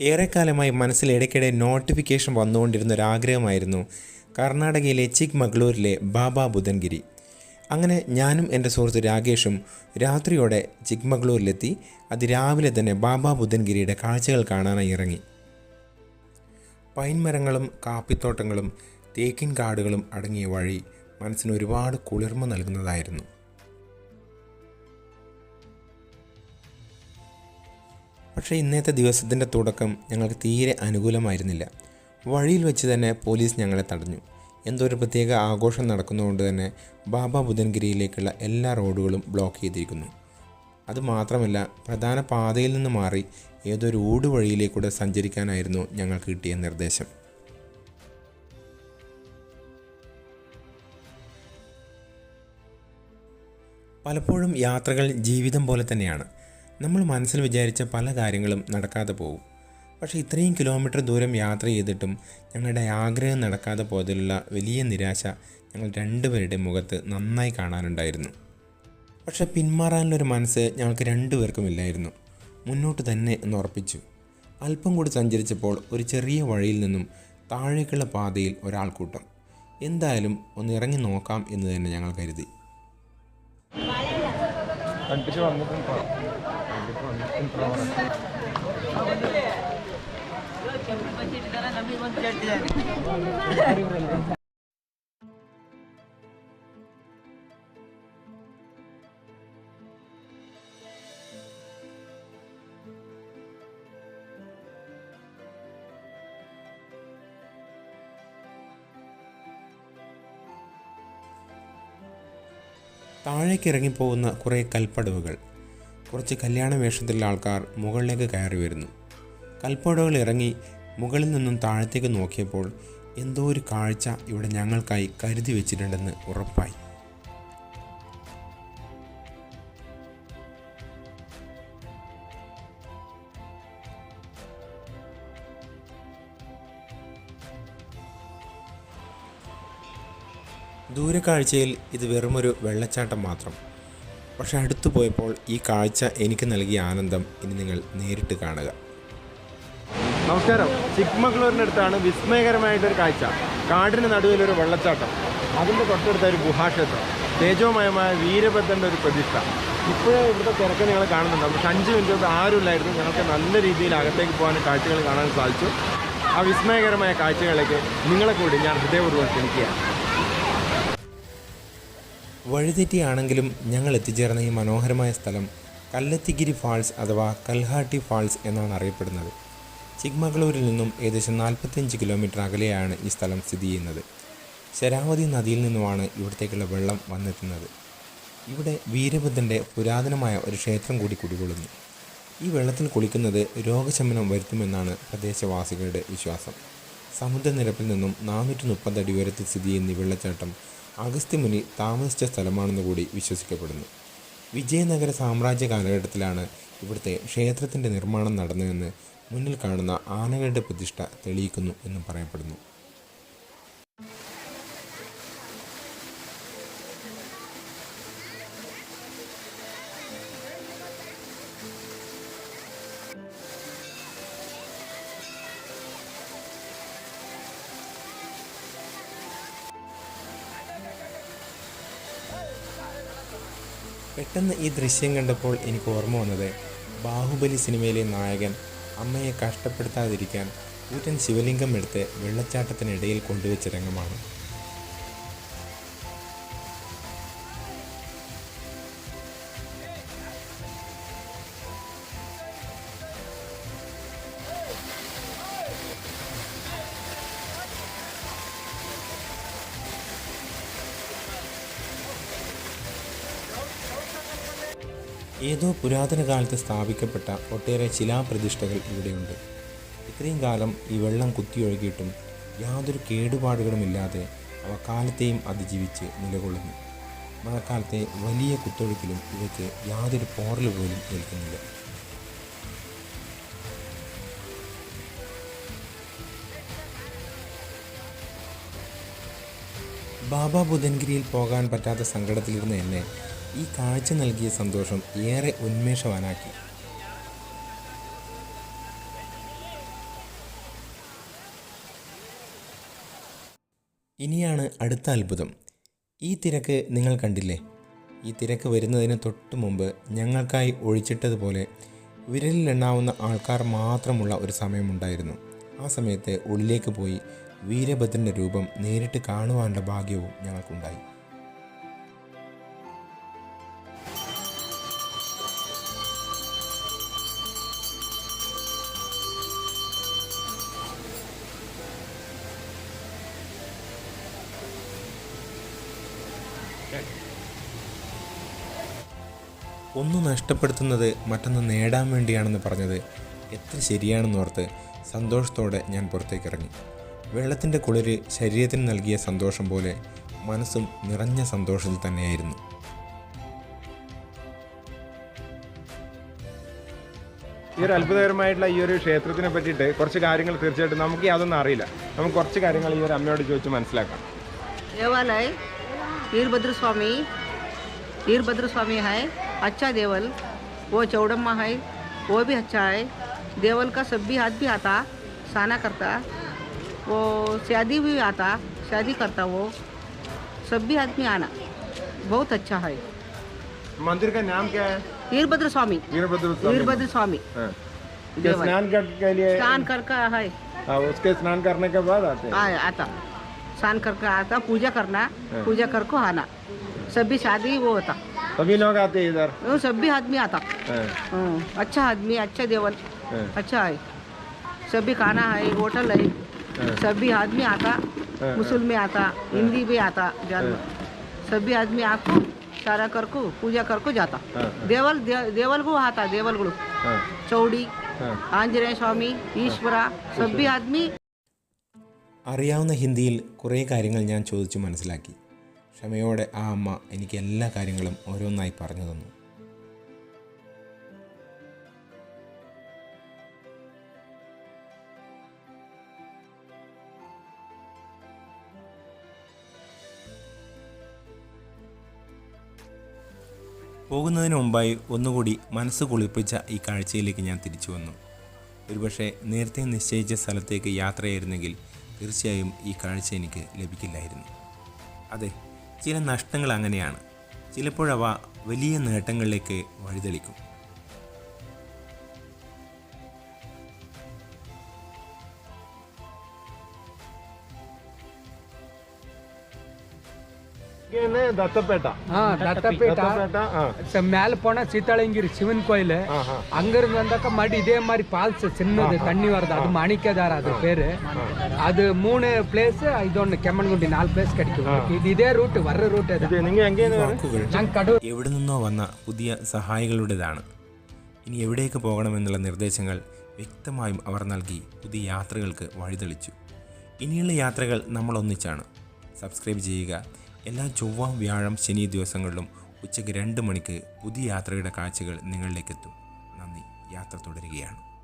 ഏറെക്കാലമായി മനസ്സിൽ ഇടയ്ക്കിടെ നോട്ടിഫിക്കേഷൻ വന്നുകൊണ്ടിരുന്ന ഒരു ആഗ്രഹമായിരുന്നു കർണാടകയിലെ ചിക്മംഗ്ലൂരിലെ ബാബ ബുധൻഗിരി. അങ്ങനെ ഞാനും എന്റെ സുഹൃത്ത് രാകേഷും രാത്രിയോടെ ചിക്മംഗ്ളൂരിലെത്തി. അത് രാവിലെ തന്നെ ബാബ ബുധൻഗിരിയുടെ കാഴ്ചകൾ കാണാനായി ഇറങ്ങി. പൈൻ മരങ്ങളും കാപ്പിത്തോട്ടങ്ങളും തേക്കിൻ കാടുകളും അടങ്ങിയ വഴി മനസ്സിന് ഒരുപാട് കുളിർമ നൽകുന്നതായിരുന്നു. പക്ഷേ ഇന്നത്തെ ദിവസത്തിന്റെ തുടക്കം ഞങ്ങൾക്ക് തീരെ അനുകൂലമായിരുന്നില്ല. വഴിയിൽ വെച്ച് തന്നെ പോലീസ് ഞങ്ങളെ തടഞ്ഞു. എന്തോ ഒരു പ്രത്യേക ആഘോഷം നടക്കുന്നതുകൊണ്ട് തന്നെ ബാബ ബുധൻഗിരിയിലേക്കുള്ള എല്ലാ റോഡുകളും ബ്ലോക്ക് ചെയ്തിരിക്കുന്നു. അതുമാത്രമല്ല പ്രധാന പാതയിൽ നിന്ന് മാറി ഏതൊരു ഊടുവഴിയിലേക്കൂടെ സഞ്ചരിക്കാനായിരുന്നു ഞങ്ങൾക്ക് കിട്ടിയ നിർദ്ദേശം. പലപ്പോഴും യാത്രകൾ ജീവിതം പോലെ തന്നെയാണ്. നമ്മൾ മനസ്സിൽ വിചാരിച്ച പല കാര്യങ്ങളും നടക്കാതെ പോകും. പക്ഷേ ഇത്രയും കിലോമീറ്റർ ദൂരം യാത്ര ചെയ്തിട്ടും ഞങ്ങളുടെ ആഗ്രഹം നടക്കാതെ പോയതിലുള്ള വലിയ നിരാശ ഞങ്ങൾ രണ്ടുപേരുടെ മുഖത്ത് നന്നായി കാണാനുണ്ടായിരുന്നു. പക്ഷേ പിന്മാറാനുള്ളൊരു മനസ്സ് ഞങ്ങൾക്ക് രണ്ടുപേർക്കും ഇല്ലായിരുന്നു. മുന്നോട്ട് തന്നെ എന്ന് ഉറപ്പിച്ചു. അല്പം കൂടി സഞ്ചരിച്ചപ്പോൾ ഒരു ചെറിയ വഴിയിൽ നിന്നും താഴേക്കുള്ള പാതയിൽ ഒരാൾക്കൂട്ടം എന്തായാലും ഒന്ന് ഇറങ്ങി നോക്കാം എന്ന് തന്നെ ഞങ്ങൾ കരുതി. അടുപ്പിച്ച് വന്നിട്ടുണ്ടോ അടുപ്പിച്ച് വന്നിട്ടുണ്ടോ താഴേക്ക് ഇറങ്ങിപ്പോകുന്ന കുറേ കൽപ്പടവുകൾ. കുറച്ച് കല്യാണ വേഷത്തിലുള്ള ആൾക്കാർ മുകളിലേക്ക് കയറി വരുന്നു. കൽപ്പടവുകൾ ഇറങ്ങി മുകളിൽ നിന്നും താഴത്തേക്ക് നോക്കിയപ്പോൾ എന്തോ ഒരു കാഴ്ച ഇവിടെ ഞങ്ങൾക്കായി കരുതി വെച്ചിട്ടുണ്ടെന്ന് ഉറപ്പായി. ദൂരക്കാഴ്ചയിൽ ഇത് വെറുമൊരു വെള്ളച്ചാട്ടം മാത്രം. പക്ഷെ അടുത്തു പോയപ്പോൾ ഈ കാഴ്ച എനിക്ക് നൽകിയ ആനന്ദം ഇനി നിങ്ങൾ നേരിട്ട് കാണുക. നമസ്കാരം. ചിക്മംഗ്ലൂരിന്റെ അടുത്താണ് വിസ്മയകരമായിട്ടൊരു കാഴ്ച. കാടിന് നടുവിലൊരു വെള്ളച്ചാട്ടം. അതിന്റെ തൊട്ടടുത്ത ഒരു ഗുഹാക്ഷേത്രം. തേജോമയമായ വീരഭദ്രന്റെ ഒരു പ്രതിഷ്ഠ. ഇപ്പോഴേ ഇവിടുത്തെ തിരക്ക് ഞങ്ങൾ കാണുന്നുണ്ട്. പക്ഷേ അഞ്ച് മിനിറ്റ് കൊണ്ട് ആരുമില്ലായിരുന്നു. ഞങ്ങൾക്ക് നല്ല രീതിയിൽ അകത്തേക്ക് പോകാൻ കാഴ്ചകൾ കാണാൻ സാധിച്ചു. ആ വിസ്മയകരമായ കാഴ്ചകളിലേക്ക് നിങ്ങളെ കൂടി ഞാൻ ഹൃദയപൂർവം ക്ഷണിക്കുകയാണ്. വഴിതെറ്റിയാണെങ്കിലും ഞങ്ങൾ എത്തിച്ചേർന്ന ഈ മനോഹരമായ സ്ഥലം കല്ലത്തിഗിരി ഫാൾസ് അഥവാ കൽഹാട്ടി ഫാൾസ് എന്നാണ് അറിയപ്പെടുന്നത്. ചിക്മംഗ്ലൂരിൽ നിന്നും ഏകദേശം നാൽപ്പത്തിയഞ്ച് കിലോമീറ്റർ അകലെയാണ് ഈ സ്ഥലം സ്ഥിതി ചെയ്യുന്നത്. ശരാവതി നദിയിൽ നിന്നുമാണ് ഇവിടത്തേക്കുള്ള വെള്ളം വന്നെത്തുന്നത്. ഇവിടെ വീരഭദ്രന്റെ പുരാതനമായ ഒരു ക്ഷേത്രം കൂടി കുടികൊള്ളുന്നു. ഈ വെള്ളത്തിൽ കുളിക്കുന്നത് രോഗശമനം വരുത്തുമെന്നാണ് പ്രദേശവാസികളുടെ വിശ്വാസം. സമുദ്രനിരപ്പിൽ നിന്നും നാനൂറ്റി മുപ്പത് അടി ഉയരത്തിൽ സ്ഥിതി ചെയ്യുന്ന വെള്ളച്ചാട്ടം അഗസ്ത്യമുനി താമസിച്ച സ്ഥലമാണെന്ന് കൂടി വിശ്വസിക്കപ്പെടുന്നു. വിജയനഗര സാമ്രാജ്യ കാലഘട്ടത്തിലാണ് ഇവിടുത്തെ ക്ഷേത്രത്തിന്റെ നിർമ്മാണം നടന്നതെന്ന് മുന്നിൽ കാണുന്ന ആനകളുടെ പ്രതിഷ്ഠ തെളിയിക്കുന്നു എന്നും പറയപ്പെടുന്നു. പെട്ടെന്ന് ഈ ദൃശ്യം കണ്ടപ്പോൾ എനിക്ക് ഓർമ്മ വന്നത് ബാഹുബലി സിനിമയിലെ നായകൻ അമ്മയെ കഷ്ടപ്പെടുത്താതിരിക്കാൻ കൂറ്റൻ ശിവലിംഗം എടുത്ത് വെള്ളച്ചാട്ടത്തിനിടയിൽ കൊണ്ടുവച്ച രംഗമാണ്. ഏതോ പുരാതന കാലത്ത് സ്ഥാപിക്കപ്പെട്ട ഒട്ടേറെ ശിലാപ്രതിഷ്ഠകൾ ഇവിടെയുണ്ട്. ഇത്രയും കാലം ഈ വെള്ളം കുത്തിയൊഴുകിയിട്ടും യാതൊരു കേടുപാടുകളുമില്ലാതെ അവ കാലത്തെയും അതിജീവിച്ച് നിലകൊള്ളുന്നു. മഴക്കാലത്തെ വലിയ കുത്തൊഴുക്കിലും ഇവയ്ക്ക് യാതൊരു പോറൽ പോലും ഏൽക്കുന്നില്ല. ബാബ ബുധൻഗിരിയിൽ പോകാൻ പറ്റാത്ത സങ്കടത്തിലിരുന്ന എന്നെ ഈ കാഴ്ച നൽകിയ സന്തോഷം ഏറെ ഉന്മേഷവാനാക്കി. ഇനിയാണ് അടുത്ത അത്ഭുതം. ഈ തിരക്ക് നിങ്ങൾ കണ്ടില്ലേ? ഈ തിരക്ക് വരുന്നതിന് തൊട്ട് മുമ്പ് ഞങ്ങൾക്കായി ഒഴിച്ചിട്ടതുപോലെ വിരലിലെണ്ണാവുന്ന ആൾക്കാർ മാത്രമുള്ള ഒരു സമയമുണ്ടായിരുന്നു. ആ സമയത്ത് ഉള്ളിലേക്ക് പോയി വീരഭദ്രന്റെ രൂപം നേരിട്ട് കാണുവാനുള്ള ഭാഗ്യവും ഞങ്ങൾക്കുണ്ടായി. ഒന്ന് നഷ്ടപ്പെടുത്തുന്നത് മറ്റൊന്ന് നേടാൻ വേണ്ടിയാണെന്ന് പറഞ്ഞത് എത്ര ശരിയാണെന്നോർത്ത് സന്തോഷത്തോടെ ഞാൻ പുറത്തേക്ക് ഇറങ്ങി വെള്ളത്തിന്റെ കുളിര് ശരീരത്തിന് നൽകിയ സന്തോഷം പോലെ മനസ്സും നിറഞ്ഞ സന്തോഷത്തിൽ തന്നെയായിരുന്നു. ഈ ഒരു അത്ഭുതകരമായിട്ടുള്ള ഈ ഒരു ക്ഷേത്രത്തിനെ പറ്റിയിട്ട് കുറച്ച് കാര്യങ്ങൾ തീർച്ചയായിട്ടും നമുക്ക് യാതൊന്നും അറിയില്ല. നമുക്ക് കുറച്ച് കാര്യങ്ങൾ ഈ ഒരു അമ്മയോട് ചോദിച്ച് മനസ്സിലാക്കാം. वीरभद्र स्वामी वीरभद्र स्वामी है अच्छा देवल वो चौडम्मा है वो भी अच्छा है देवल का सब भी हाथ भी आता साना करता वो शादी भी आता शादी करता वो सब भी आदमी आना बहुत अच्छा है। मंदिर का नाम क्या है? वीरभद्र स्वामी वीरभद्र स्वामी वीरभद्र स्वामी हाँ। स्नान कर- के लिए स्नान कर का है। हाँ, उसके स्नान करने के बाद आते हैं। आ- आता। स्नान करके आता पूजा करना पूजा कर को आना। सभी शादी वो होता। सभी लोग आते हैं इधर। वो सब भी आदमी आता। हाँ, अच्छा आदमी अच्छा देवल हाँ, अच्छा है। सभी खाना है होटल है। सभी आदमी आता मुसलमान में आता हिंदी भी आता सभी आदमी आपको सारा कर को पूजा कर को जाता। हाँ, देवल देवल को आता देवल हाँ, चौड़ी हाँ। आंजनेय स्वामी ईश्वरा सभी आदमी അറിയാവുന്ന ഹിന്ദിയിൽ കുറേ കാര്യങ്ങൾ ഞാൻ ചോദിച്ചു മനസ്സിലാക്കി. ക്ഷമയോടെ ആ അമ്മ എനിക്ക് എല്ലാ കാര്യങ്ങളും ഓരോന്നായി പറഞ്ഞു തന്നു. പോകുന്നതിന് മുമ്പായി ഒന്നുകൂടി മനസ്സ് കുളിപ്പിച്ച ഈ കാഴ്ചയിലേക്ക് ഞാൻ തിരിച്ചു വന്നു. ഒരുപക്ഷെ നേരത്തെ നിശ്ചയിച്ച സ്ഥലത്തേക്ക് യാത്രയായിരുന്നെങ്കിൽ തീർച്ചയായും ഈ കാഴ്ച എനിക്ക് ലഭിക്കില്ലായിരുന്നു. അതെ ചില നഷ്ടങ്ങൾ അങ്ങനെയാണ്. ചിലപ്പോഴവ വലിയ നേട്ടങ്ങളിലേക്ക് വഴിതെളിക്കും. இங்க தத்தப்பேட்டா ஆ தத்தப்பேட்டா தத்தப்பேட்டா ஆ ச- மேல போனா சீத்தாளங்கிரி சிவன் கோயில் ஆஹா. அங்கிருந்து வந்தாக்கா மறுபடி இதே மாதிரி ஃபால்ஸ் சின்னது தண்ணி வருது அது மணிக்கதார அது பேரு அது மூணு பிளேஸ் இதொன்னு கெம்மன்குண்டி நாலு பிளேஸ் கிடைக்கும் இது இதே ரூட் வர்ற ரூட் இது இது நீங்க எங்கேன்னு வர വാക്കുകൾ நாங்க கடவுள் എവിടെ നിന്നോ വന്ന പുതിയ സഹായികളുടേതാണ് ഇനി എവിടേക്ക് പോകണമെന്നുള്ള നിർദ്ദേശങ്ങൾ വ്യക്തമായും അവർ നൽകി പുതിയ യാത്രകൾക്ക് വഴിതെളിച്ചു ഇനിയുള്ള യാത്രകൾ നമ്മൾ ഒന്നിച്ചാണ് സബ്സ്ക്രൈബ് ചെയ്യുക എല്ലാ ചൊവ്വ വ്യാഴം ശനി ദിവസങ്ങളിലും ഉച്ചയ്ക്ക് രണ്ട് മണിക്ക് പുതിയ യാത്രയുടെ കാഴ്ചകൾ നിങ്ങളിലേക്കെത്തും. നന്ദി. യാത്ര തുടരുകയാണ്.